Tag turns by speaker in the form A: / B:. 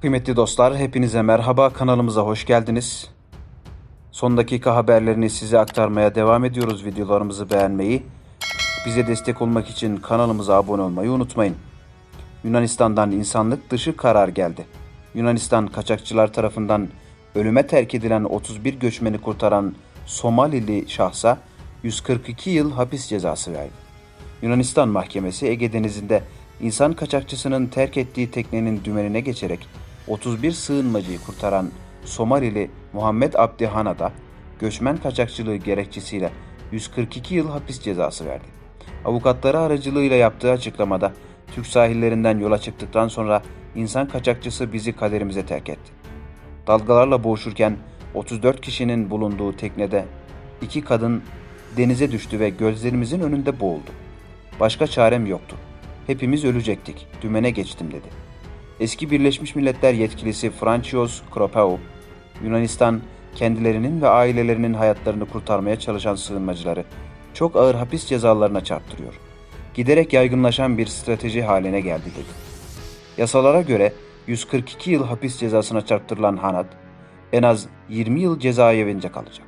A: Kıymetli dostlar, hepinize merhaba. Kanalımıza hoş geldiniz. Son dakika haberlerini size aktarmaya devam ediyoruz. Videolarımızı beğenmeyi, bize destek olmak için kanalımıza abone olmayı unutmayın. Yunanistan'dan insanlık dışı karar geldi. Yunanistan kaçakçılar tarafından ölüme terk edilen 31 göçmeni kurtaran Somalili şahsa 142 yıl hapis cezası verdi. Yunanistan mahkemesi Ege Denizi'nde insan kaçakçısının terk ettiği teknenin dümenine geçerek 31 sığınmacıyı kurtaran Somalili Muhammed Abdi Han'a göçmen kaçakçılığı gerekçesiyle 142 yıl hapis cezası verdi. Avukatları aracılığıyla yaptığı açıklamada Türk sahillerinden yola çıktıktan sonra insan kaçakçısı bizi kaderimize terk etti. Dalgalarla boğuşurken 34 kişinin bulunduğu teknede iki kadın denize düştü ve gözlerimizin önünde boğuldu. Başka çarem yoktu. Hepimiz ölecektik. Dümene geçtim dedi. Eski Birleşmiş Milletler yetkilisi Franchios Kropou, Yunanistan kendilerinin ve ailelerinin hayatlarını kurtarmaya çalışan sığınmacıları çok ağır hapis cezalarına çarptırıyor. Giderek yaygınlaşan bir strateji haline geldi dedi. Yasalara göre 142 yıl hapis cezasına çarptırılan Hanat en az 20 yıl cezaevinde kalacak.